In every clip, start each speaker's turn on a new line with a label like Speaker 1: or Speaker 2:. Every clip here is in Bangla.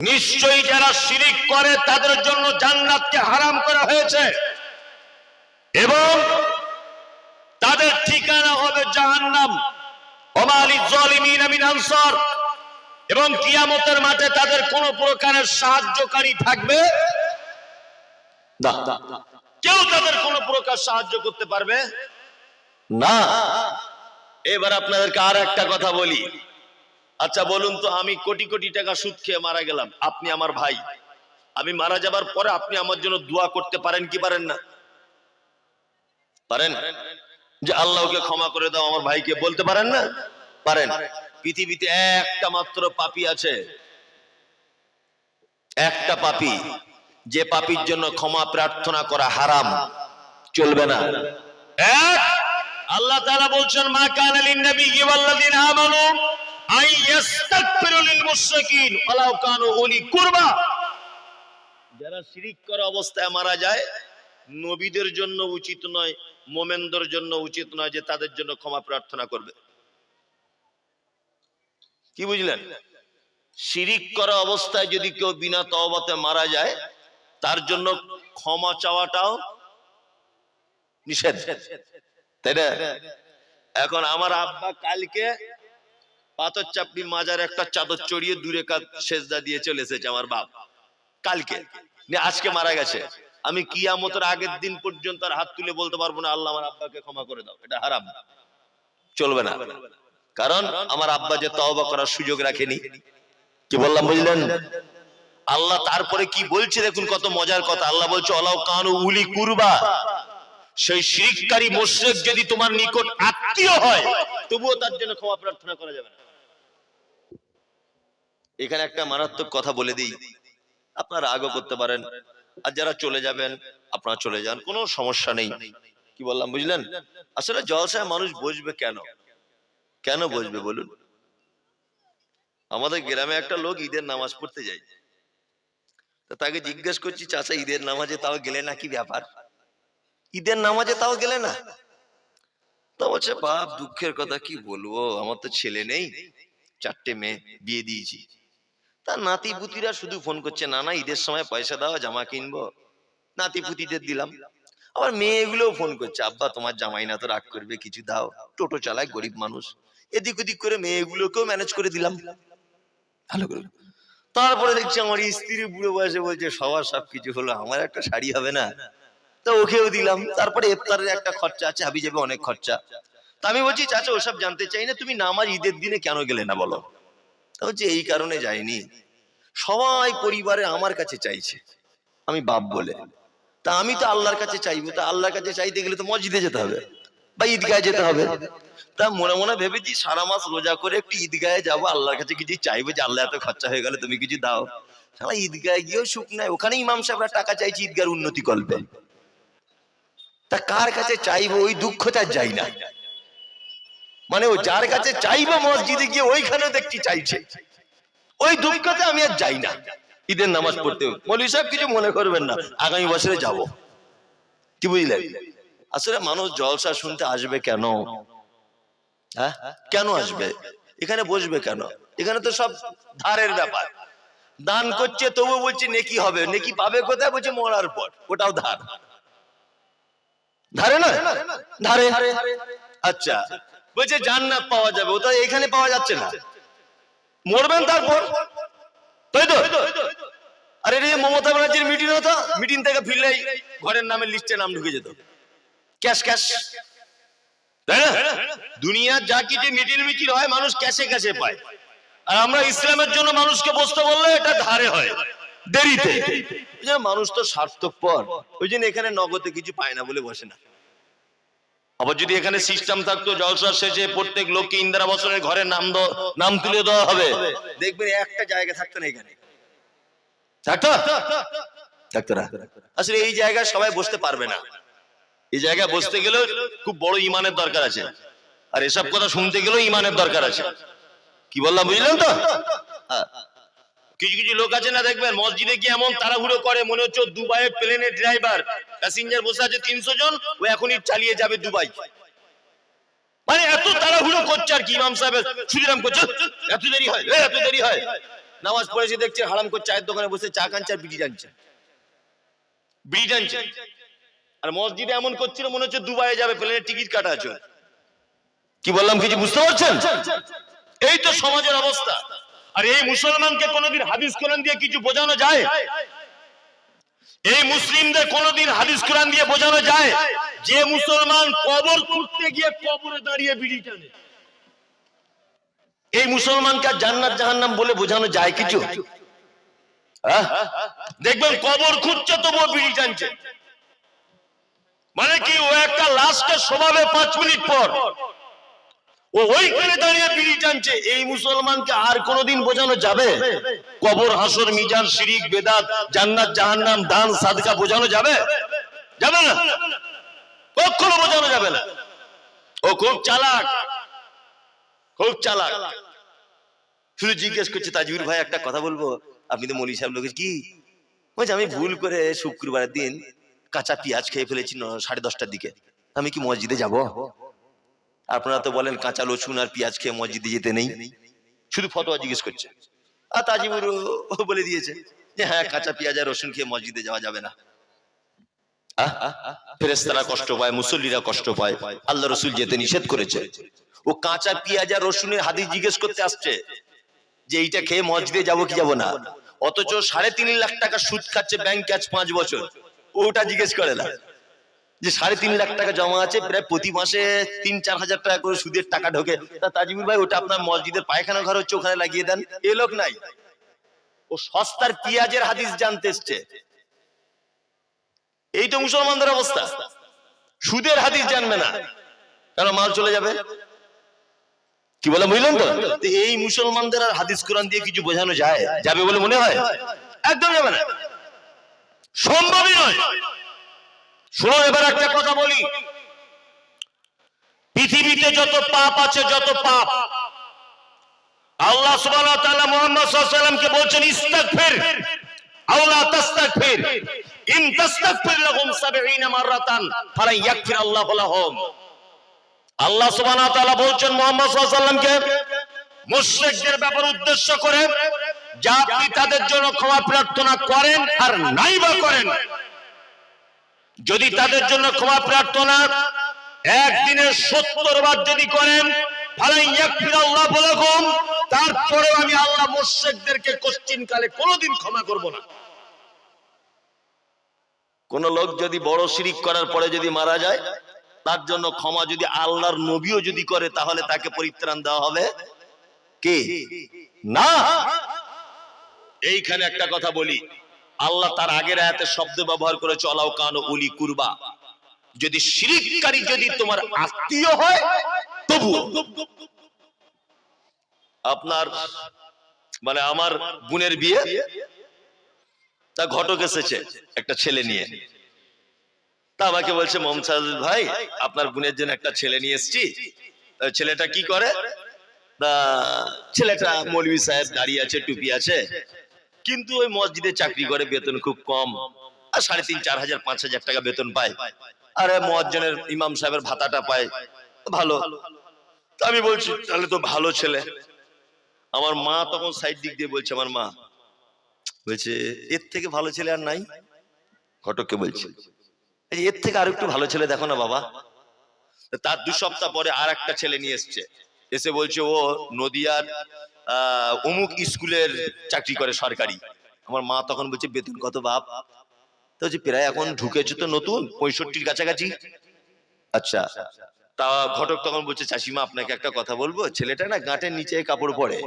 Speaker 1: নিশ্চয়ই যারা শিরিক করে, তাদের জন্য জান্নাতকে হারাম করা হয়েছে। এবং তাদের ঠিকানা হবে জাহান্নাম। এবং কিয়ামতের মাঠে তাদের কোন প্রকারের সাহায্যকারী থাকবে কেউ তাদের কোন প্রকার সাহায্য করতে পারবে? না। এবার আপনাদেরকে আর একটা কথা বলি। আচ্ছা বলুন তো, আমি কোটি কোটি টাকা সুদ খেয়ে মারা গেলাম। আপনি আমার ভাই। আমি মারা যাবার পরে আপনি আমার জন্য দোয়া করতে পারেন কি পারেন না? পারেন? যে আল্লাহকে ক্ষমা করে দাও, আমার ভাইকে বলতে পারেন না? পারেন। পৃথিবীতে একটা মাত্র পাপী আছে। একটা পাপী। যে পাপির জন্য ক্ষমা প্রার্থনা করা হারাম। চলবে না। আল্লাহ তাআলা বলছেন, মা কানা লিন নবী ওয়াল্লাযিনা আমানু আই যারা শিরিক করা অবস্থায় মারা যায়, নবীদের জন্য উচিত নয়, মোমেনদের জন্য উচিত নয় যে তাদের জন্য ক্ষমা প্রার্থনা করবে। কি বুঝলেন? শিরিক করা অবস্থায় যদি কেউ বিনা তওবাতে মারা যায়, তার জন্য ক্ষমা চাওয়াটাও নিষেধ। তাই না? এখন আমার আব্বা কালকে পাথর চাপড়ি মাজার একটা চাদর চড়িয়ে দূরে কাজ সেজদা দিয়ে চলে এসেছে আমার বাপ। কালকে। আজকে মারা গেছে। আমি কিয়ামতের আগের দিন পর্যন্ত আর হাত তুলে বলতে পারব না, আল্লাহ আমার আব্বাকে ক্ষমা করে দাও। এটা হারাম। চলবে না। কারণ আমার আব্বা যে তওবা করার সুযোগ রাখেনি। কি বললাম, বুঝলেন? আল্লাহ তারপরে কি বলছে দেখুন, কত মজার কথা। আল্লাহ বলছে অলাউ কানু উলি কুরবা। সেই শিরিককারী মুশরিক যদি তোমার নিকট আত্মীয় হয়, তবুও তার জন্য ক্ষমা প্রার্থনা করা যাবে না। এখানে একটা মারাত্মক কথা বলে দিই। আপনারা আগও করতে পারেন। আর যারা চলে যাবেন, আপনারা চলে যান। কোনো সমস্যা নেই। কি বললাম, বুঝলেন? আসলে জলসায় মানুষ বসবে কেন? কেন বসবে বলুন? আমাদের গ্রামে একটা লোক ঈদের নামাজ পড়তে যায়। তাকে জিজ্ঞেস করছি, চাচা, ঈদের নামাজে তাও গেলে না কি ব্যাপার? ঈদের নামাজে তাও গেলে না। তা বলছে, বাপ, দুঃখের কথা কি বলব? আমার তো ছেলে নেই। চারটে মেয়ে, বিয়ে দিয়েছি। তা নাতি পুতিরা শুধু ফোন করছে না না ঈদের সময় পয়সা দাও, জামা কিনবো। নাতি পুতিদের দিলাম। আবার মেয়েগুলোও ফোন করছে, আব্বা, তোমার জামাই না তো রাগ করবে, কিছু দাও। টোটো চালায় গরিব মানুষ। এদিক ওদিক করে মেয়েগুলোকেও ম্যানেজ করে দিলাম। ভালো করে। তারপরে দেখছি আমার স্ত্রী বুড়ো বয়সে বলছে, সবার সব কিছু হলো, আমার একটা শাড়ি হবে না। তো ওকেও দিলাম। তারপরে ইফতারের একটা খরচা আছে হাবি যাবে অনেক খরচা। তা আমি বলছি, চাচা, ওসব জানতে চাই না, তুমি নামাজ ঈদের দিনে কেন গেলে না বলো? বলছে এই কারণে যাইনি, সবাই পরিবারে আমার কাছে চাইছে। আমি বাপ বলে। তা আমি তো আল্লাহর কাছে চাইব। তা আল্লাহর কাছে চাইতে গেলে তো মসজিদে যেতে হবে বা ঈদগাহে যেতে হবে। তা মনে মনে ভেবেছি সারা মাস রোজা করে একটু ঈদগাহে যাব। আল্লাহর কাছে কিছু চাইব যে, আল্লাহ এত খরচা হয়ে গেলে তুমি কিছু দাও। সারা ঈদগাহে গিয়েও সুখ নাই। ওখানে ইমাম সাহেবরা টাকা চাইছি ঈদগার উন্নতি করবে তা কার কাছে চাইব? ওই দুঃখটা যাই না। মানে ও যার কাছে চাইব মসজিদে গিয়ে ওইখানেও দেখছি চাইছে। ওই দুঃখতে আমি আর যাই না। ঈদের নামাজ পড়তে মৌলী সাহেব কিছু মনে করবেন না। আগামী বছরে যাব। কি বুঝলেন? আসলে মানুষ জলসা শুনতে আসবে কেন? হ্যাঁ? কেন আসবে? এখানে বসবে কেন? এখানে তো সব ধারের ব্যাপার। দান করছে তবু বলছে নেকি হবে। নেকি পাবে কোথায়? বলছে মরার পর। ওটাও ধার। ধারে না ধারে। আচ্ছা। বলছে জান্নাত পাওয়া যাবে, ওটা এখানে পাওয়া যাচ্ছে না। মরবেন তারপর? তাই তো? আর এটা মমতা ব্যানার্জির মিটিং হতো মিটিং থেকে ফিরলেই ঘরের নামের লিস্টে নাম ঢুকে যেত। ক্যাশ ক্যাশ তাই না? দুনিয়ার যা কিছু মিটিং মিছিল হয়, মানুষ ক্যাশে ক্যাশে পায়। আর আমরা ইসলামের জন্য মানুষকে বসতে বললে এটা ধারে হয়, দেরিতে। মানুষ তো স্বার্থপর, ওই জন্য এখানে নগদে কিছু পায় না বলে বসে না। আবার যদি এখানে সিস্টেম থাকতো জলসার শেষে প্রত্যেক লোককে ইন্দিরা বছরের ঘরে নাম নাম তুলে দেওয়া হবে। দেখবেন একটা জায়গা থাকতো না এখানে। থাকতো? থাকতো আসলে এই জায়গায় সবাই বসতে পারবে না। এই জায়গায় বসতে গেলেও খুব বড় ইমানের দরকার আছে। আর এসব কথা শুনতে গেলেও ইমানের দরকার আছে। কি বললাম বুঝলেন তো? হ্যাঁ। কিছু কিছু লোক আছে না দেখবেন, মসজিদে গিয়ে এমন তাড়াহুড়ো করে, মনে হচ্ছে দুবাইয়ের প্লেনের ড্রাইভার প্যাসেঞ্জার বসে আছে তিনশো জন, ও এখনই চালিয়ে যাবে দুবাই। মানে এত তাড়াহুড়ো করছে আর কি ইমাম সাহেব সুদিরাম করছে এত দেরি হয় এত দেরি হয়। নামাজ পড়েছে দেখছে হারাম করে চায়ের দোকানে বসে চা কানছে আর বিড়ি টানছে। বিড়ি টানছে। আর মসজিদে এমন করছিল, মনে হচ্ছে দুবাইয়ে যাবে প্লেনের টিকিট কাটা আছে। কি বললাম, কিছু বুঝতে পারছেন? এই তো সমাজের অবস্থা। আর এই মুসলমানকে কোনোদিন হাদিস কোরআন দিয়ে কিছু বোঝানো যায়? এই মুসলিমদের কোনোদিন হাদিস কোরআন দিয়ে বোঝানো যায়? যে মুসলমান কবর খুঁড়তে গিয়ে কবরে দাঁড়িয়ে বিড়ি টানে। এই মুসলমানকে জান্নাত জাহান্নাম বলে বোঝানো যায় কিছু? হ্যাঁ? দেখবেন কবর খুঁজছে তবুও বিড়ি টানছে। মানে কি, ও একটা লাশকে শোভাবে পাঁচ মিনিট পর ওইখানে দাঁড়িয়ে বিড়ি টানছে। এই মুসলমানকে আর বোঝানো যাবে? কবর, হাসর, মিজান, শিরিক, বেদাত, জান্নাত দান, সাদকা বোঝানো যাবে? যাবে না? কখনো বোঝানো যাবে না। ও খুব চালাক। খুব চালাক। শুধু জিজ্ঞেস করছে তাজুর ভাই, একটা কথা বলব? আপনি তো মলি সাহেব লোকের কি? বলছে, আমি ভুল করে শুক্রবারের দিন কাঁচা পেঁয়াজ খেয়ে ফেলেছি সাড়ে দশটার দিকে। আমি কি মসজিদে যাব? আপনারা তো বলেন কাঁচা রসুন আর পেঁয়াজ খেয়ে মসজিদে যেতে নেই। শুধু ফটোয়া জিজ্ঞেস করছে। আর তাজিবুর বলে দিয়েছে যে হ্যাঁ কাঁচা পেঁয়াজ আর রসুন খেয়ে মসজিদে যাওয়া যাবে না। ফেরেস্তারা কষ্ট পায়, মুসল্লিরা কষ্ট পায়। আল্লাহ রসুল যেতে নিষেধ করেছে। ও কাঁচা পেঁয়াজ আর রসুনের হাদিস জিজ্ঞেস করতে আসছে যে, এইটা খেয়ে মসজিদে যাব কি যাব না? অথচ সাড়ে তিন লাখ টাকা সুদ খাচ্ছে ব্যাংক আজ পাঁচ বছর। ওটা জিজ্ঞেস করে না। যে সাড়ে তিন লাখ টাকা জমা আছে, প্রায় প্রতি মাসে তিন, চার হাজার টাকা করে সুদের টাকা ঢোকে। তা তাজিমুল ভাই, ওটা আপনার মসজিদের পায়খানা ঘর হচ্ছে, ওখানে লাগিয়ে দেন। এ লোক নাই। ও সস্তার পেঁয়াজের হাদিস জানতে এসছে। এই তো মুসলমানদের অবস্থা। সুদের হাদিস জানবে না। কেন মাল চলে যাবে? কি বলে, বুঝলেন তো এই মুসলমানদের আর হাদিস কোরআন দিয়ে কিছু বোঝানো যায়? যাবে বলে মনে হয়? একদম যাবে না। সম্ভবই নয়। শোনো, এবার একটা কথা বলি। পৃথিবীতে যত পাপ আছে, যত পাপ। আল্লাহ সুবহানাহু বলছেন, ইস্তাগফির। আও লা তাস্তাগফির। ইন তাস্তাগফির লাহুম 70 মাররাতান। ফালা ইয়াগফির আল্লাহু বলছেন উদ্দেশ্য করে যা আপনি তাদের জন্য ক্ষমা প্রার্থনা করেন আর নাই বা করেন যদি তাদের জন্য ক্ষমা প্রার্থনা একদিনে সত্তর বার যদি করেন তারপরেও আমি আল্লাহ মুশরিকদেরকে কোশ্চিন কালে কোনোদিন ক্ষমা করব না। কোন লোক যদি বড় শিরিক করার পরে যদি মারা যায় তার জন্য ক্ষমা যদি আল্লাহর নবীও যদি করে তাহলে তাকে পরিত্রাণ দেওয়া হবে। কে? না? এইখানে একটা কথা বলি। আল্লাহ তার আগের আয়াতে শব্দ ব্যবহার করে চলাও কান উলি কুরবা। যদি শিরিককারী যদি তোমার আত্মীয় হয়, তবু আপনার মানে আমার বোনের বিয়ে, তা ঘটক এসেছে একটা ছেলে নিয়ে। তা আমাকে বলছে, মমতাজ ভাই, আপনার বোনের জন্য একটা ছেলে নিয়ে এসেছি। ছেলেটা কি করে? ছেলেটা মৌলভী সাহেব দাঁড়িয়ে আছে, টুপি আছে। কিন্তু ওই মসজিদে চাকরি করে, বেতন খুব কম। আর সাড়ে তিন, চার হাজার, পাঁচ হাজার টাকা বেতন পায়। আরে মহাজনের ইমাম সাহেবের ভাতাটা পায়। ভালো। আমি বলছি, তাহলে তো ভালো ছেলে। আমার মা তখন সাইড দিক দিয়ে বলছে, আমার মা। বলছে, এর থেকে ভালো ছেলে আর নাই? ঘটককে বলছে এর থেকে আর একটু ভালো ছেলে দেখো না বাবা। তার দু সপ্তাহ পরে আর একটা ছেলে নিয়ে এসছে। এসে বলছে, ও নদিয়ার অমুক স্কুলের চাকরি করে সরকারি। আমার মা তখন বলছে, বেতন কত বাপ? তো বলছে, প্রায় এখন ঢুকেছে তো নতুন, পঁয়ষট্টির কাছাকাছি। আচ্ছা তা ঘটক তখন বলছে, চাষিমা, আপনাকে একটা কথা বলব, ছেলেটা না গাঁটের নিচে কাপড় পরে,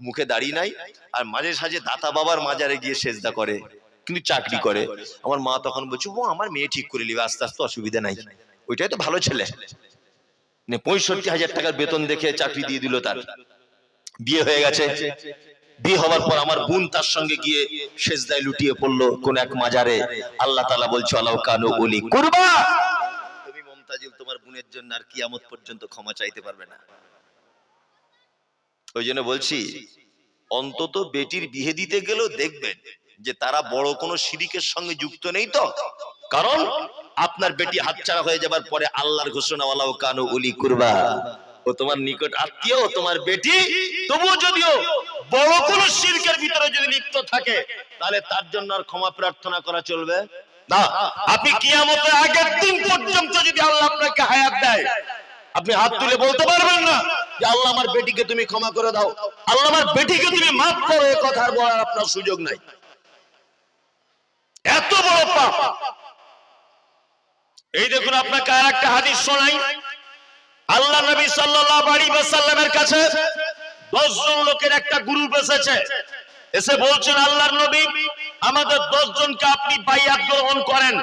Speaker 1: মুখে দাড়ি নাই, আর মাঝে সাঝে দাতা বাবার মাজারে গিয়ে সেজদা করে, কিন্তু চাকরি করে। আমার মা তখন বলছে, ও, আমার মেয়ে ঠিক করে নিবে, আস্তে আস্তে অসুবিধা নাই। ওইটাই তো ভালো ছেলে। মানে পঁয়ষট্টি হাজার টাকার বেতন দেখে চাকরি দিয়ে দিল তার। বিয়ে হয়ে গেছে। বিয়ে হওয়ার পর আমার বোন তার সঙ্গে গিয়ে সেজদায় লুটিয়ে পড়ল কোন এক মাজারে। আল্লাহ তালা বলছে, আলাউ কানু বলি করবা। তুমি মমতাজুল তোমার বোনের জন্য আর কিয়ামত পর্যন্ত ক্ষমা চাইতে পারবে না। ওই জন্য বলছি, অন্তত বেটির বিয়ে দিতে গেলেও দেখবেন যে তারা বড় কোনো শিরিকের সঙ্গে যুক্ত নেই তো। কারণ আপনার বেটি হাতছাড়া হয়ে যাবার পরে আল্লাহর ঘোষণা ওয়ালাউ কানু উলি কুরবা। তোমার নিকট আত্মীয় তোমার বেটি। তবুও যদিও বড় কোন শিরকের ভিতরে যদি লিপ্ত থাকে, তাহলে তার জন্য আর ক্ষমা প্রার্থনা করা চলবে না। আপনি আগের দিন পর্যন্ত যদি আল্লাহ আপনাকে হায়াত দেয়, আপনি হাত তুলে বলতে পারবেন না যে আল্লাহ আমার বেটিকে তুমি ক্ষমা করে দাও। আল্লাহ আমার বেটিকে তুমি মাফ করো কথার বলার আপনার সুযোগ নাই। এত বড় পাপ। এই দেখুন, আপনাকে আর একটা হাদিস শোনাই। আল্লাহ নবী সাল্লাল্লাহু আলাইহি ওয়াসাল্লামের কাছে দশজন লোকের একটা গ্রুপ এসেছে। এসে বলছেন, আল্লাহর নবী, আমাদের দশ জনকে আপনি বাইয়াত গ্রহণ করেন।